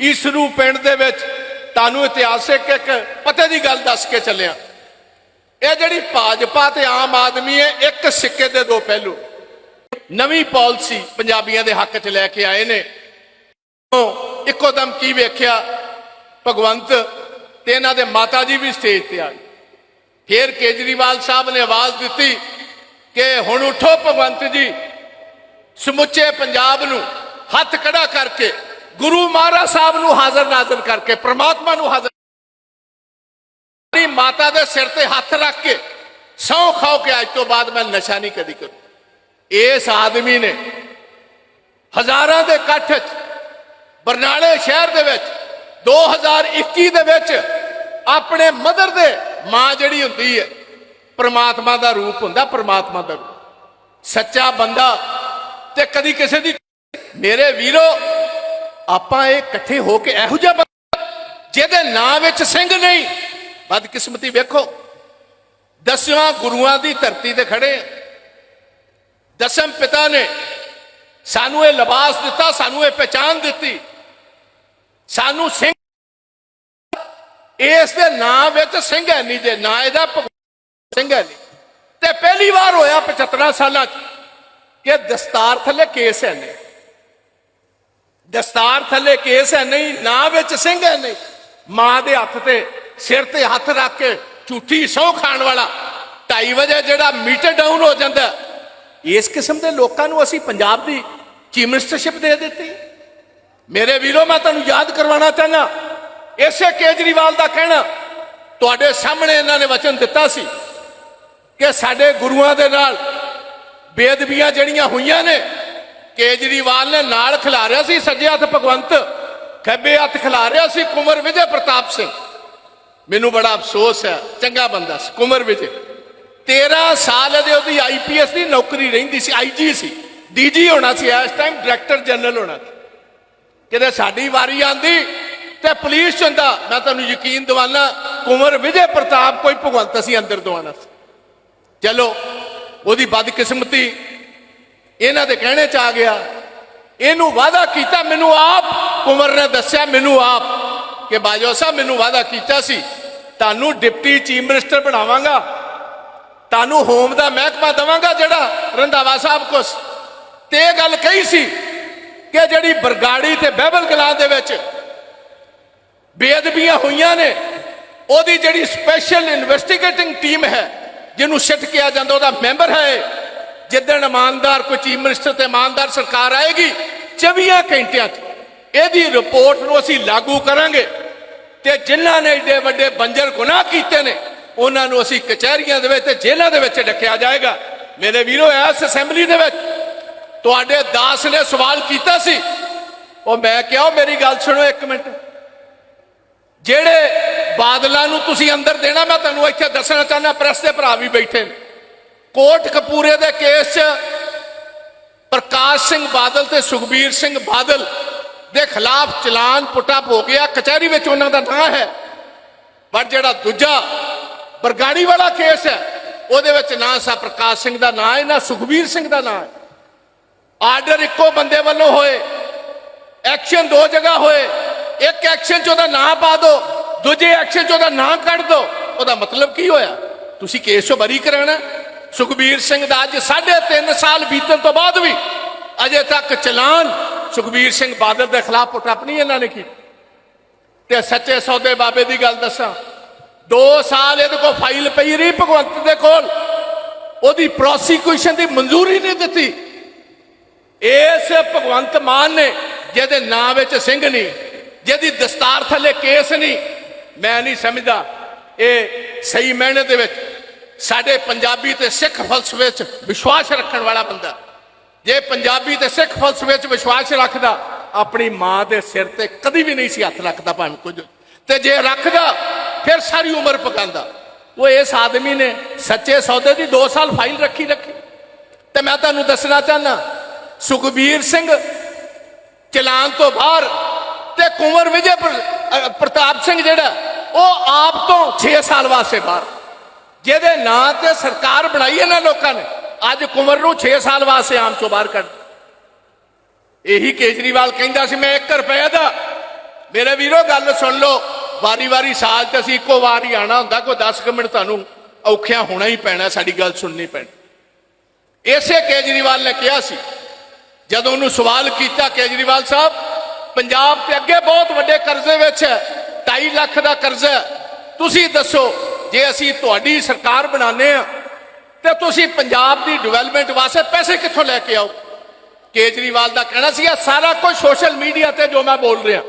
ਇਸ ਨੂੰ ਪਿੰਡ ਦੇ ਵਿੱਚ ਤੁਹਾਨੂੰ ਇਤਿਹਾਸਿਕ ਇੱਕ ਪਤੇ ਦੀ ਗੱਲ ਦੱਸ ਕੇ ਚੱਲਿਆ। ਇਹ ਜਿਹੜੀ ਭਾਜਪਾ ਤੇ ਆਮ ਆਦਮੀ ਹੈ, ਇੱਕ ਸਿੱਕੇ ਦੇ ਦੋ ਪਹਿਲੂ। ਨਵੀਂ ਪਾਲਿਸੀ ਪੰਜਾਬੀਆਂ ਦੇ ਹੱਕ 'ਚ ਲੈ ਕੇ ਆਏ ਨੇ। ਇੱਕੋ ਦਮ ਕੀ ਵੇਖਿਆ? ਭਗਵੰਤ ਤੇ ਇਹਨਾਂ ਦੇ ਮਾਤਾ ਜੀ ਵੀ ਸਟੇਜ ਤੇ ਆ ਗਏ ਫਿਰ ਕੇਜਰੀਵਾਲ ਸਾਹਿਬ ਨੇ ਆਵਾਜ਼ ਦਿੱਤੀ ਕਿ ਹੁਣ ਉਠੋ ਭਗਵੰਤ ਜੀ, ਸਮੁੱਚੇ ਪੰਜਾਬ ਨੂੰ ਹੱਥ ਖੜਾ ਕਰਕੇ ਗੁਰੂ ਮਹਾਰਾਜ ਸਾਹਿਬ ਨੂੰ ਹਾਜ਼ਰ ਨਾਜ਼ਰ ਕਰਕੇ, ਪ੍ਰਮਾਤਮਾ ਨੂੰ ਹਾਜ਼ਰ ਆਪਣੀ ਮਾਤਾ ਦੇ ਸਿਰ ਤੇ ਹੱਥ ਰੱਖ ਕੇ ਸਹੁੰ ਖਾਓ ਕਿ ਅੱਜ ਤੋਂ ਬਾਅਦ ਮੈਂ ਨਸ਼ਾ ਨਹੀਂ ਕਦੀ ਕਰੂੰ। ਇਸ ਆਦਮੀ ਨੇ ਹਜ਼ਾਰਾਂ ਦੇ ਇਕੱਠ 'ਚ ਬਰਨਾਲੇ ਸ਼ਹਿਰ ਦੇ ਵਿੱਚ 2021 ਦੇ ਵਿੱਚ ਆਪਣੇ ਮਦਰ ਦੇ ਮਾਂ ਜਿਹੜੀ ਹੁੰਦੀ ਹੈ, ਪਰਮਾਤਮਾ ਦਾ ਰੂਪ ਹੁੰਦਾ, ਪਰਮਾਤਮਾ ਦਾ ਰੂਪ। ਸੱਚਾ ਬੰਦਾ ਤੇ ਕਦੀ ਕਿਸੇ ਦੀ ਮੇਰੇ ਵੀਰੋ ਆਪਾਂ ਇਹ ਇਕੱਠੇ ਹੋ ਕੇ ਇਹੋ ਜਿਹਾ ਬੰਦਾ ਜਿਹਦੇ ਨਾਂ ਵਿੱਚ ਸਿੰਘ ਨਹੀਂ। ਬਦਕਿਸਮਤੀ ਵੇਖੋ। ਦਸਵਾਂ ਗੁਰੂਆਂ ਦੀ ਧਰਤੀ ਤੇ ਖੜੇ ਦਸਮ ਪਿਤਾ ਨੇ ਸਾਨੂੰ ਇਹ ਲਿਬਾਸ ਦਿੱਤਾ, ਸਾਨੂੰ ਇਹ ਪਹਿਚਾਨ ਦਿੱਤੀ। ਸਾਨੂੰ ਸਿੰਘ ਇਸ ਦੇ ਨਾਂ ਵਿੱਚ ਸਿੰਘ ਹੈ ਨਹੀਂ ਦੇ ਨਾਂ ਇਹਦਾ ਭਗਵਾਨ ਸਿੰਘ ਹੈ ਨਹੀਂ। ਤੇ ਪਹਿਲੀ ਵਾਰ ਹੋਇਆ 75 ਸਾਲਾਂ ਚ ਕਿ ਦਸਤਾਰ ਥੱਲੇ ਕੇਸ ਹੈ ਨੇ ਦਸਤਾਰ ਥੱਲੇ ਕੇਸ ਹੈ, ਨਹੀਂ, ਨਾ ਵਿੱਚ ਸਿੰਘ ਹੈ ਨਹੀਂ। ਮਾਂ ਦੇ ਹੱਥ ਤੇ, ਸਿਰ ਤੇ ਹੱਥ ਰੱਖ ਕੇ ਝੂਠੀ ਸਹੁੰ ਖਾਣ ਵਾਲਾ 2:30 ਵਜੇ ਜਿਹੜਾ ਮੀਟਰ ਡਾਊਨ ਹੋ ਜਾਂਦਾ। ਇਸ ਕਿਸਮ ਦੇ ਲੋਕਾਂ ਨੂੰ ਅਸੀਂ ਪੰਜਾਬ ਦੀ ਚੀਫ ਮਿਨਿਸਟਰਸ਼ਿਪ ਦੇ ਦਿੱਤੀ। ਮੇਰੇ ਵੀਰੋ, ਮੈਂ ਤੁਹਾਨੂੰ ਯਾਦ ਕਰਵਾਉਣਾ ਚਾਹੁੰਦਾ। ਇਸੇ ਕੇਜਰੀਵਾਲ ਦਾ ਕਹਿਣਾ, ਤੁਹਾਡੇ ਸਾਹਮਣੇ ਇਹਨਾਂ ਨੇ ਵਚਨ ਦਿੱਤਾ ਸੀ ਕਿ ਸਾਡੇ ਗੁਰੂਆਂ ਦੇ ਨਾਲ ਬੇਦਬੀਆਂ ਜਿਹੜੀਆਂ ਹੋਈਆਂ ਨੇ ਕੇਜਰੀਵਾਲ ਨੇ ਨਾਲ ਖਿਲਾਰਿਆ ਸੀ, ਸੱਜੇ ਹੱਥ ਭਗਵੰਤ, ਖੱਬੇ ਹੱਥ ਖਿਲਾ ਖਿਲਾਰਿਆ ਸੀ ਕੁਮਰ ਵਿਜੇ ਪ੍ਰਤਾਪ ਸਿੰਘ। ਮੈਨੂੰ ਬੜਾ ਅਫਸੋਸ ਹੈ, ਚੰਗਾ ਬੰਦਾ ਸੀ, ਕੁਮਰ ਵਿਜੇ। 13 ਸਾਲ ਇਹਦੇ ਉਹਦੀ ਆਈਪੀਐਸ ਦੀ ਨੌਕਰੀ ਰਹਿੰਦੀ ਸੀ ਆਈਜੀ ਸੀ ਡੀਜੀ ਹੋਣਾ ਸੀ, ਇਸ ਟਾਈਮ ਡਾਇਰੈਕਟਰ ਜਨਰਲ ਹੋਣਾ ਸੀ। ਕਿਤੇ ਸਾਡੀ ਵਾਰੀ ਆਂਦੀ ਤੇ ਪੁਲਿਸ ਚ ਹੁੰਦਾ ਮੈਂ ਤੁਹਾਨੂੰ ਯਕੀਨ ਦਿਵਾਨਾ, ਕੁਮਰ ਵਿਜੇ ਪ੍ਰਤਾਪ, ਕੋਈ ਭਗਵੰਤ ਅਸੀਂ ਅੰਦਰ ਦਵਾਨਾ ਸੀ। ਚਲੋ, ਉਹਦੀ ਬਦਕਿਸਮਤੀ ਇਹਨਾਂ ਦੇ ਕਹਿਣੇ ਚ ਆ ਗਿਆ। ਇਹਨੂੰ ਵਾਅਦਾ ਕੀਤਾ ਮੈਨੂੰ ਆਪ। ਕੁਮਰ ਨੇ ਦੱਸਿਆ ਮੈਨੂੰ ਆਪ ਕਿ ਬਾਜੋ ਸਾਹਿਬ ਮੈਨੂੰ ਵਾਅਦਾ ਕੀਤਾ ਸੀ, ਤੁਹਾਨੂੰ ਡਿਪਟੀ ਚੀਫ ਮਿਨਿਸਟਰ ਬਣਾਵਾਂਗਾ। ਤੁਹਾਨੂੰ ਹੋਮ ਦਾ ਮਹਿਕਮਾ ਦਵਾਂਗਾ ਜਿਹੜਾ ਰੰਧਾਵਾ ਸਾਹਿਬ ਕੋਸ ਤੇ ਇਹ ਗੱਲ ਕਹੀ ਸੀ ਕਿ ਜਿਹੜੀ ਬਰਗਾੜੀ ਤੇ ਬਹਿਬਲ ਕਲਾਂ ਦੇ ਵਿੱਚ ਬੇਅਦਬੀਆਂ ਹੋਈਆਂ ਨੇ, ਉਹਦੀ ਜਿਹੜੀ ਸਪੈਸ਼ਲ ਇਨਵੈਸਟੀਗੇਟਿੰਗ ਟੀਮ ਹੈ, ਜਿਹਨੂੰ ਸਿੱਟ ਕਿਹਾ ਜਾਂਦਾ, ਉਹਦਾ ਮੈਂਬਰ ਹੈ ਜਿੱਦਣ ਇਮਾਨਦਾਰ ਕੋਈ ਚੀਫ ਮਿਨਿਸਟਰ ਤੇ ਇਮਾਨਦਾਰ ਸਰਕਾਰ ਆਏਗੀ 24 ਘੰਟਿਆਂ 'ਚ ਇਹਦੀ ਰਿਪੋਰਟ ਨੂੰ ਅਸੀਂ ਲਾਗੂ ਕਰਾਂਗੇ। ਤੇ ਜਿਨ੍ਹਾਂ ਨੇ ਏਡੇ ਵੱਡੇ ਬੰਜਰ ਗੁਨਾਹ ਕੀਤੇ ਨੇ, ਉਹਨਾਂ ਨੂੰ ਅਸੀਂ ਕਚਹਿਰੀਆਂ ਦੇ ਵਿੱਚ ਤੇ ਜੇਲ੍ਹਾਂ ਦੇ ਵਿੱਚ ਡੱਕਿਆ ਜਾਏਗਾ। ਮੇਰੇ ਵੀਰੋ, ਇਸ ਅਸੈਂਬਲੀ ਦੇ ਵਿੱਚ ਤੁਹਾਡੇ ਦਾਸ ਨੇ ਸਵਾਲ ਕੀਤਾ ਸੀ। ਉਹ ਮੈਂ ਕਿਹਾ ਮੇਰੀ ਗੱਲ ਸੁਣੋ ਇੱਕ ਮਿੰਟ। ਜਿਹੜੇ ਬਾਦਲਾਂ ਨੂੰ ਤੁਸੀਂ ਅੰਦਰ ਦੇਣਾ, ਮੈਂ ਤੁਹਾਨੂੰ ਇੱਥੇ ਦੱਸਣਾ ਚਾਹੁੰਦਾ, ਪ੍ਰੈਸ ਦੇ ਭਰਾ ਵੀ ਬੈਠੇ ਨੇ। ਕੋਟ ਕਪੂਰੇ ਦੇ ਕੇਸ 'ਚ ਪ੍ਰਕਾਸ਼ ਸਿੰਘ ਬਾਦਲ ਤੇ ਸੁਖਬੀਰ ਸਿੰਘ ਬਾਦਲ ਦੇ ਖਿਲਾਫ ਚਲਾਨ ਪੁੱਟਾ ਹੋ ਗਿਆ। ਕਚਹਿਰੀ ਵਿੱਚ ਉਹਨਾਂ ਦਾ ਨਾਂ ਹੈ। ਪਰ ਜਿਹੜਾ ਦੂਜਾ ਬਰਗਾੜੀ ਵਾਲਾ ਕੇਸ ਹੈ, ਉਹਦੇ ਵਿੱਚ ਨਾ ਸਾ ਪ੍ਰਕਾਸ਼ ਸਿੰਘ ਦਾ ਨਾਂ ਹੈ, ਨਾ ਸੁਖਬੀਰ ਸਿੰਘ ਦਾ ਨਾਂ ਹੈ। ਆਰਡਰ ਇੱਕੋ ਬੰਦੇ ਵੱਲੋਂ ਹੋਏ। ਐਕਸ਼ਨ ਦੋ ਜਗ੍ਹਾ ਹੋਏ। ਇੱਕ ਐਕਸ਼ਨ 'ਚ ਉਹਦਾ ਨਾਂ ਪਾ ਦਿਓ ਦੂਜੇ ਐਕਸ਼ਨ 'ਚ ਉਹਦਾ ਨਾਂ ਕੱਢ ਦਿਓ ਉਹਦਾ ਮਤਲਬ ਕੀ ਹੋਇਆ? ਤੁਸੀਂ ਕੇਸ 'ਚੋਂ ਬਰੀ ਕਰਾਣਾ ਸੁਖਬੀਰ ਸਿੰਘ ਦਾ ਅੱਜ 3.5 ਸਾਲ ਬੀਤਣ ਤੋਂ ਬਾਅਦ ਵੀ ਅਜੇ ਤੱਕ ਚਲਾਨ ਸੁਖਬੀਰ ਸਿੰਘ ਬਾਦਲ ਦੇ ਖਿਲਾਫ ਪੁੱਟਅਪ ਨਹੀਂ ਇਹਨਾਂ ਨੇ ਕੀਤੀ। ਤੇ ਸੱਚੇ ਸੌਦੇ ਬਾਬੇ ਦੀ ਗੱਲ ਦੱਸਾਂ 2 ਸਾਲ ਇਹਦੇ ਕੋਲ ਫਾਈਲ ਪਈ ਰਹੀ ਭਗਵੰਤ ਦੇ ਕੋਲ। ਉਹਦੀ ਪ੍ਰੋਸੀਕਿਊਸ਼ਨ ਦੀ ਮਨਜ਼ੂਰੀ ਨਹੀਂ ਦਿੱਤੀ। ਇਸ ਭਗਵੰਤ ਮਾਨ ਨੇ ਜਿਹਦੇ ਨਾਂ ਵਿੱਚ ਸਿੰਘ ਨਹੀਂ, ਜਿਹਦੀ ਦਸਤਾਰ ਥੱਲੇ ਕੇਸ ਨਹੀਂ, ਮੈਂ ਨਹੀਂ ਸਮਝਦਾ ਇਹ ਸਹੀ ਮਾਇਨੇ ਦੇ ਵਿੱਚ ਸਾਡੇ ਪੰਜਾਬੀ ਤੇ ਸਿੱਖ ਫਲਸਫੇ 'ਚ ਵਿਸ਼ਵਾਸ ਰੱਖਣ ਵਾਲਾ ਬੰਦਾ। ਜੇ ਪੰਜਾਬੀ ਤੇ ਸਿੱਖ ਫਲਸਫੇ 'ਚ ਵਿਸ਼ਵਾਸ ਰੱਖਦਾ, ਆਪਣੀ ਮਾਂ ਦੇ ਸਿਰ ਤੇ ਕਦੀ ਵੀ ਨਹੀਂ ਸੀ ਹੱਥ ਰੱਖਦਾ ਭਾਵੇਂ ਕੁਝ। ਤੇ ਜੇ ਰੱਖਦਾ, ਫਿਰ ਸਾਰੀ ਉਮਰ ਪਕਾਂਦਾ ਉਹ ਇਸ ਆਦਮੀ ਨੇ ਸੱਚੇ ਸੌਦੇ ਦੀ 2 ਸਾਲ ਫਾਈਲ ਰੱਖੀ ਰੱਖੀ। ਤੇ ਮੈਂ ਤੁਹਾਨੂੰ ਦੱਸਣਾ ਚਾਹਨਾ ਸੁਖਬੀਰ ਸਿੰਘ ਚਲਾਨ ਤੋਂ ਬਾਹਰ ਤੇ ਕੁੰਵਰ ਵਿਜੇ ਪ੍ਰਤਾਪ ਸਿੰਘ ਜਿਹੜਾ, ਉਹ ਆਪ ਤੋਂ 6 ਸਾਲ ਵਾਸਤੇ ਬਾਹਰ। ਜਿਹਦੇ ਨਾਂ ਤੇ ਸਰਕਾਰ ਬਣਾਈ ਇਹਨਾਂ ਲੋਕਾਂ ਨੇ, ਅੱਜ ਕੁੰਵਰ ਨੂੰ 6 ਸਾਲ ਵਾਸਤੇ ਆਮ ਚੋਂ ਬਾਹਰ ਕੱਢ ਇਹੀ ਕੇਜਰੀਵਾਲ ਕਹਿੰਦਾ ਸੀ, ਮੈਂ 1 ਰੁਪਏ ਦਾ। ਮੇਰੇ ਵੀਰੋ, ਗੱਲ ਸੁਣ ਲਓ, ਵਾਰੀ-ਵਾਰੀ ਸਾਲ ਤੇ ਅਸੀਂ ਇੱਕੋ ਵਾਰ ਹੀ ਆਣਾ ਹੁੰਦਾ, ਕੋਈ 10 ਕੁ ਮਿੰਟ ਤੁਹਾਨੂੰ ਔਖਿਆ ਹੋਣਾ ਹੀ ਪੈਣਾ, ਸਾਡੀ ਗੱਲ ਸੁਣਨੀ ਪੈਣੀ। ਇਸੇ ਕੇਜਰੀਵਾਲ ਨੇ ਕਿਹਾ ਸੀ, ਜਦੋਂ ਉਹਨੂੰ ਸਵਾਲ ਕੀਤਾ ਕੇਜਰੀਵਾਲ ਸਾਹਿਬ, ਪੰਜਾਬ ਤੇ ਅੱਗੇ ਬਹੁਤ ਵੱਡੇ ਕਰਜ਼ੇ ਵਿੱਚ ਹੈ 2.5 ਲੱਖ ਦਾ ਕਰਜ਼ਾ ਤੁਸੀਂ ਦੱਸੋ ਜੇ ਅਸੀਂ ਤੁਹਾਡੀ ਸਰਕਾਰ ਬਣਾਉਂਦੇ ਆ ਤੇ ਤੁਸੀਂ ਪੰਜਾਬ ਦੀ ਡਿਵੈਲਪਮੈਂਟ ਵਾਸਤੇ ਪੈਸੇ ਕਿੱਥੋਂ ਲੈ ਕੇ ਆਓ? ਕੇਜਰੀਵਾਲ ਦਾ ਕਹਿਣਾ ਸੀਗਾ ਸਾਰਾ ਕੁਝ ਸੋਸ਼ਲ ਮੀਡੀਆ ਤੇ ਜੋ ਮੈਂ ਬੋਲ ਰਿਹਾ।